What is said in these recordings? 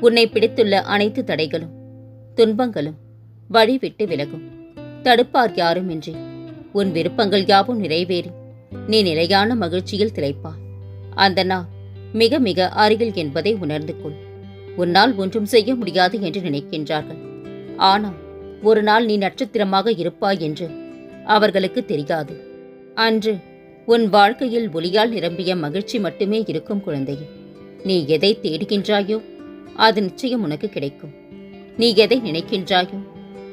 உன்னை பிடித்துள்ள அனைத்து தடைகளும் துன்பங்களும் வழிவிட்டு விலகும். தடுப்பார் யாரும் இன்றி உன் விருப்பங்கள் யாவும் நிறைவேறி. நீ நிலையான மகிழ்ச்சியில் திளைப்பாய். அந்த நாள் மிக மிக அருகில் என்பதை உணர்ந்து கொள். உன்னால் ஒன்றும் செய்ய முடியாது என்று நினைக்கின்றார்கள். ஆனால் ஒரு நாள் நீ நட்சத்திரமாக இருப்பாய் என்று அவர்களுக்கு தெரியாது. அன்று உன் வாழ்க்கையில் ஒளியால் நிரம்பிய மகிழ்ச்சி மட்டுமே இருக்கும் குழந்தையே. நீ எதை தேடுகின்றாயோ அது நிச்சயம் உனக்கு கிடைக்கும். நீ எதை நினைக்கின்றாயோ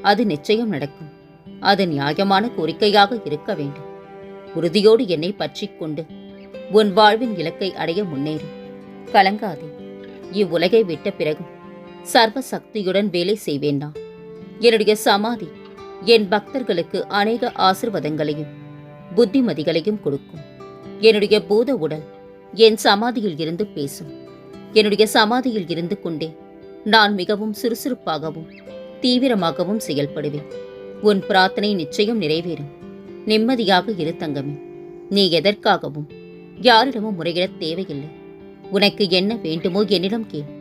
அது நிச்சயம் நடக்கும். அது நியாயமான கோரிக்கையாக இருக்க வேண்டும். உறுதியோடு என்னை பற்றிக் கொண்டு உன் வாழ்வின் இலக்கை அடைய முன்னேறு. கலங்காதே. இவ்வுலகை விட்ட பிறகும் சர்வ சக்தியுடன் வேலை செய்வேன் நான். என்னுடைய சமாதி என் பக்தர்களுக்கு அநேக ஆசிர்வாதங்களையும் புத்திமதிகளையும் கொடுக்கும். என்னுடைய பூத உடல் என் சமாதியில் இருந்து பேசும். என்னுடைய சமாதியில் இருந்து கொண்டே. நான் மிகவும் சுறுசுறுப்பாகவும் தீவிரமாகவும் செயல்படுவேன். உன் பிரார்த்தனை நிச்சயம் நிறைவேறும். நிம்மதியாக இரு தங்கமே. நீ எதற்காகவும் யாரிடமும் முறையிடத் தேவையில்லை. உனக்கு என்ன வேண்டுமோ என்னிடம் கேள்.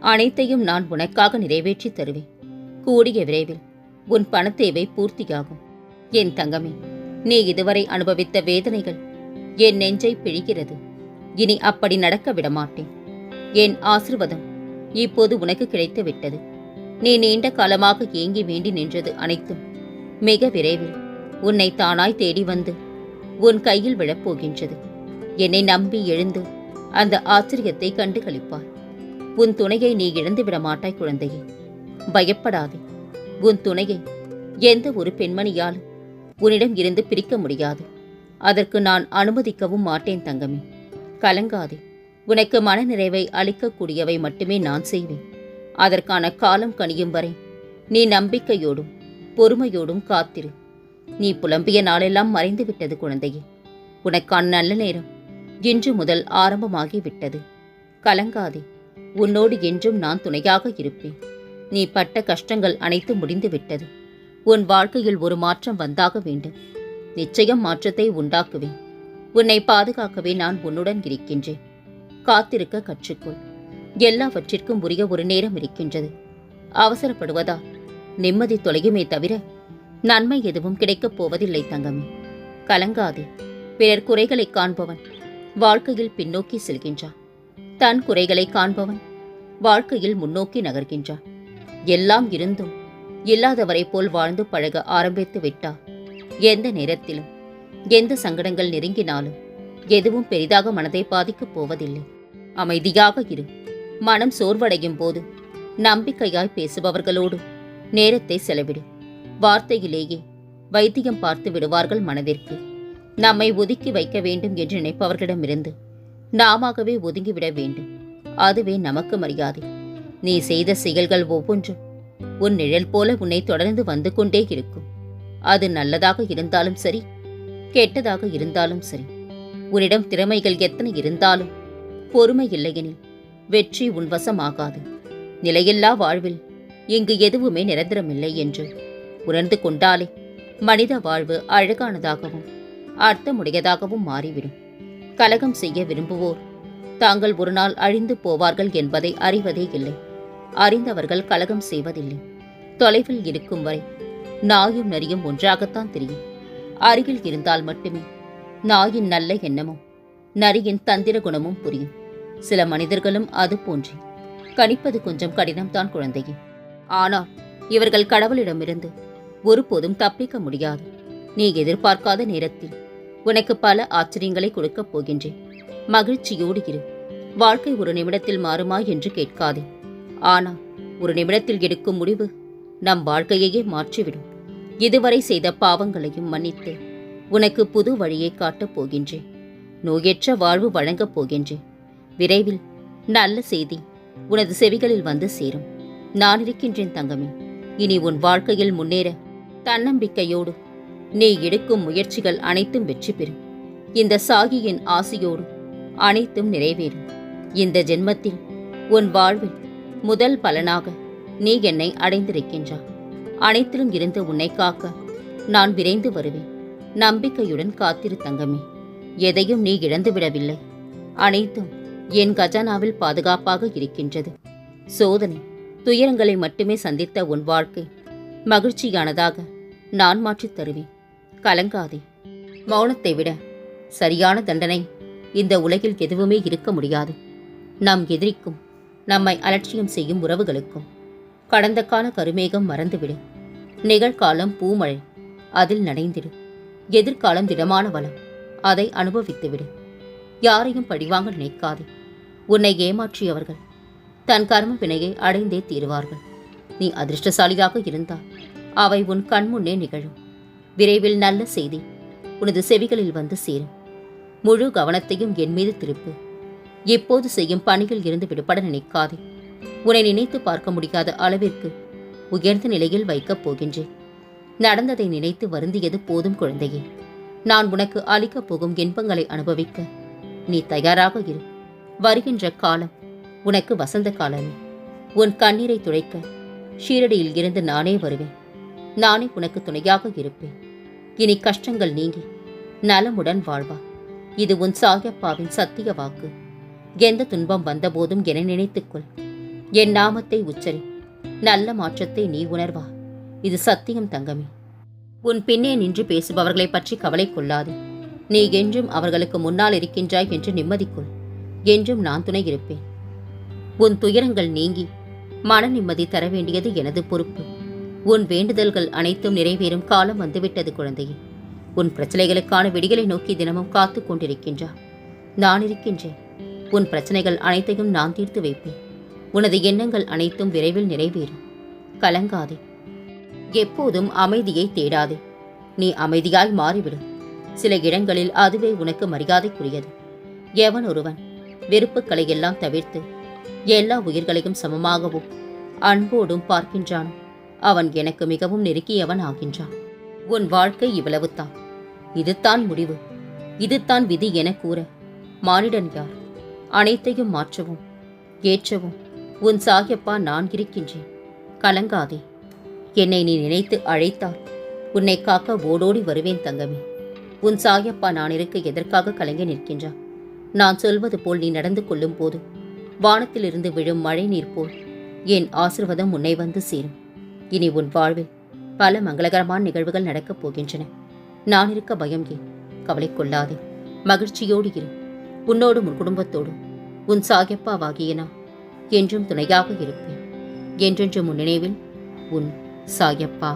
அனைத்தையும் நான் உனக்காக நிறைவேற்றி தருவேன். கூடிய விரைவில் உன் பணத்தேவை பூர்த்தியாகும். என் தங்கமே நீ இதுவரை அனுபவித்த வேதனைகள் என் நெஞ்சை பிழிகிறது. இனி அப்படி நடக்க விடமாட்டேன். என் ஆசிர்வாதம் இப்போது உனக்கு கிடைத்து விட்டது நீ நீண்ட காலமாக ஏங்கி வேண்டி நின்றது அனைத்தும். மிக விரைவில் உன்னை தானாய் தேடி வந்து உன் கையில் விழப்போகின்றது. என்னை நம்பி எழுந்து அந்த ஆச்சரியத்தை கண்டு கழிப்பார் உன் துணையை நீ இழந்து விட மாட்டாய் குழந்தையே. பயப்படாதே. உன் துணையை எந்த ஒரு பெண்மணியாலும் உன்னிடம் இருந்து பிரிக்க முடியாது. அதற்கு நான் அனுமதிக்கவும் மாட்டேன் தங்கமே. கலங்காதே. உனக்கு மனநிறைவை அளிக்கக்கூடியவை மட்டுமே நான் செய்வேன். அதற்கான காலம் கனியும் வரை நீ நம்பிக்கையோடும் பொறுமையோடும் காத்திரு. நீ புலம்பிய நாளெல்லாம் மறைந்து விட்டது குழந்தையே. உனக்கான நல்ல நேரம் இன்று முதல் ஆரம்பமாகிவிட்டது. கலங்காதே உன்னோடு என்றும் நான் துணையாக இருப்பேன். நீ பட்ட கஷ்டங்கள் அனைத்து முடிந்துவிட்டது. உன் வாழ்க்கையில் ஒரு மாற்றம் வந்தாக வேண்டும். நிச்சயம் மாற்றத்தை உண்டாக்குவேன். உன்னை பாதுகாக்கவே நான் உன்னுடன் இருக்கின்றேன். காத்திருக்க கற்றுக்கொள். எல்லாவற்றிற்கும் உரிய ஒரு நேரம் இருக்கின்றது. அவசரப்படுவதால் நிம்மதி தொலையுமே தவிர நன்மை எதுவும் கிடைக்கப் போவதில்லை தங்கமே. கலங்காதே. பிறர் குறைகளை காண்பவன் வாழ்க்கையில் பின்னோக்கி செல்கின்றான். தன் குறைகளை காண்பவன் வாழ்க்கையில் முன்னோக்கி நகர்கின்றான். எல்லாம் இருந்தும் இல்லாதவரை போல் வாழ்ந்து பழக ஆரம்பித்து விட்டார். எந்த நேரத்திலும் எந்த சங்கடங்கள் நெருங்கினாலும் எதுவும் பெரிதாக மனதை பாதிக்கப் போவதில்லை. அமைதியாக இரு. மனம் சோர்வடையும் போது நம்பிக்கையாய் பேசுபவர்களோடு நேரத்தை செலவிடு. வார்த்தையிலேயே வைத்தியம் பார்த்து விடுவார்கள் மனதிற்கு. நம்மை ஒதுக்கி வைக்க வேண்டும் என்று நினைப்பவர்களிடமிருந்து நாமாகவே ஒதுங்கிவிட வேண்டும். அதுவே நமக்கு மரியாதை. நீ செய்த செயல்கள் ஒவ்வொன்றும் உன் நிழல் போல உன்னை தொடர்ந்து வந்து கொண்டே இருக்கும். அது நல்லதாக இருந்தாலும் சரி கெட்டதாக இருந்தாலும் சரி. உன்னிடம் திறமைகள் எத்தனை இருந்தாலும் பொறுமை இல்லையெனில் வெற்றி உன் வசமாகாது. நிலையில்லா வாழ்வில் இங்கு எதுவுமே நிரந்தரமில்லை என்று உணர்ந்து கொண்டாலே மனித வாழ்வு அழகானதாகவும் அர்த்தமுடையதாகவும் மாறிவிடும். கலகம் செய்ய விரும்புவோர் தாங்கள் ஒரு நாள் அழிந்து போவார்கள் என்பதை அறிவதே இல்லை. அறிந்தவர்கள் கலகம் செய்வதில்லை. தொலைவில் இருக்கும் வரை நாயும் நரியும் ஒன்றாகத்தான் தெரியும். அருகில் இருந்தால் மட்டுமே நாயின் நல்ல எண்ணமும் நரியின் தந்திர குணமும் புரியும். சில மனிதர்களும் அது போன்றே. கணிப்பது கொஞ்சம் கடினம்தான் குழந்தையே. ஆனால் இவர்கள் கடவுளிடமிருந்து ஒருபோதும் தப்பிக்க முடியாது. நீ எதிர்பார்க்காத நேரத்தில் உனக்கு பல ஆச்சரியங்களை கொடுக்கப் போகின்றேன். மகிழ்ச்சியோடு இரு. வாழ்க்கை ஒரு நிமிடத்தில் மாறுமா என்று கேட்காதே. ஆனால் ஒரு நிமிடத்தில் எடுக்கும் முடிவு நம் வாழ்க்கையையே மாற்றிவிடும். இதுவரை செய்த பாவங்களையும் மன்னித்து உனக்கு புது வழியை காட்டப் போகின்றேன் நோயற்ற வாழ்வு வழங்கப் போகின்றேன் விரைவில் நல்ல செய்தி உனது செவிகளில் வந்து சேரும். நான் இருக்கின்றேன் தங்கமே. இனி உன் வாழ்க்கையில் முன்னேற தன்னம்பிக்கையோடு நீ எடுக்கும் முயற்சிகள் அனைத்தும் வெற்றி பெறும் இந்த சாகியின் ஆசையோடு அனைத்தும் நிறைவேறும் இந்த ஜென்மத்தில் உன் வாழ்வில் முதல் பலனாக நீ என்னை அடைந்திருக்கின்றாய் அனைத்திலும் இருந்து உன்னை காக்க நான் விரைந்து வருவேன். நம்பிக்கையுடன் காத்திரு தங்கமே. எதையும் நீ இழந்துவிடவில்லை அனைத்தும் என் கஜானாவில் பாதுகாப்பாக இருக்கின்றது. சோதனை துயரங்களை மட்டுமே சந்தித்த உன் வாழ்க்கை. மகிழ்ச்சியானதாக நான் மாற்றித் தருவேன். கலங்காதே. மௌனத்தை விட சரியான தண்டனை இந்த உலகில் எதுவுமே இருக்க முடியாது. நம் எதிரிக்கும் நம்மை அலட்சியம் செய்யும் உறவுகளுக்கும் கடந்த கால கருமேகம் மறந்துவிடு. நிகழ்காலம் பூமழை அதில் நனைந்திடும் எதிர்காலம் திடமான வளம். அதை அனுபவித்துவிடு. யாரையும் படிவாங்க நினைக்காதே. உன்னை ஏமாற்றியவர்கள் தன் கர்ம வினையை அடைந்தே தீருவார்கள். நீ அதிர்ஷ்டசாலியாக இருந்தால் அவை உன் கண்முன்னே நிகழும். விரைவில் நல்ல செய்தி உனது செவிகளில் வந்து சேரும். முழு கவனத்தையும் என் மீது திருப்பு. எப்போது செய்யும் பணியில் இருந்து விடுபட நினைக்காதே. உன்னை நினைத்து பார்க்க முடியாத அளவிற்கு உயர்ந்த நிலையில் வைக்கப் போகின்றேன். நடந்ததை நினைத்து வருந்தியது போதும் குழந்தையே. நான் உனக்கு அளிக்கப் போகும் இன்பங்களை அனுபவிக்க நீ தயாராக இரு. வருகின்ற காலம் உனக்கு வசந்த காலமே. உன் கண்ணீரை துடைக்க ஷீரடியில் இருந்து நானே வருவேன். நானே உனக்கு துணையாக இருப்பேன். இனி கஷ்டங்கள் நீங்கி நலமுடன் வாழ்வா. இது உன் சாயப்பாவின் சத்திய வாக்கு. எந்த துன்பம் வந்தபோதும் என நினைத்துக்கொள். என் நாமத்தை உச்சரி நல்ல மாற்றத்தை நீ உணர்வா. இது சத்தியம் தங்கமே. உன் பின்னே நின்று பேசுபவர்களை பற்றி கவலை கொள்ளாதே. நீ என்றும் அவர்களுக்கு முன்னால் இருக்கின்றாய் என்று நிம்மதிக்குள். என்றும் நான் துணை இருப்பேன். உன் துயரங்கள் நீங்கி மன நிம்மதி தர வேண்டியது எனது பொறுப்பு. உன் வேண்டுதல்கள் அனைத்தும் நிறைவேறும் காலம் வந்துவிட்டது குழந்தையே. உன் பிரச்சனைகளுக்கான விடிகளை நோக்கி தினமும் காத்து கொண்டிருக்கின்றார் நான் இருக்கின்றேன். உன் பிரச்சனைகள் அனைத்தையும் நான் தீர்த்து வைப்பேன். உனது எண்ணங்கள் அனைத்தும் விரைவில் நிறைவேறும். கலங்காதே. எப்போதும் அமைதியை தேடாதே. நீ அமைதியாய் மாறிவிடு. சில இடங்களில் அதுவே உனக்கு மரியாதைக்குரியது. எவன் ஒருவன்? வெறுப்புக்களை எல்லாம் தவிர்த்து எல்லா உயிர்களையும் சமமாகவும் அன்போடும் பார்க்கின்றான். அவன் எனக்கு மிகவும் நெருக்கியவன் ஆகின்றான். உன் வாழ்க்கை இவ்வளவுதான். இதுதான் முடிவு. இதுதான் விதி என கூற மானிடன் யார்? அனைத்தையும் மாற்றவும் ஏற்றவும் உன் சாகியப்பா நான் இருக்கின்றேன். கலங்காதே. என்னை நீ நினைத்து அழைத்தால் உன்னை காக்க ஓடோடி வருவேன் தங்கமே. உன் சாயப்பா நான் இருக்க எதற்காக கலங்கி நிற்கின்றா நான் சொல்வது போல் நீ நடந்து கொள்ளும் போது வானத்திலிருந்து விழும் மழை நீர் போல் என் ஆசிர்வாதம் உன்னை வந்து சேரும். இனி உன் வாழ்வில் பல மங்களகரமான நிகழ்வுகள் நடக்கப் போகின்றன. நான் இருக்க பயம் ஏன்? கவலை கொள்ளாதே. மகிழ்ச்சியோடு இரு. உன்னோடும் உன் குடும்பத்தோடும். உன் சாயப்பாவாகிய நான் என்றும் துணையாக இருப்பேன். என்றென்றும் உன் நினைவில் உன் சாயப்பா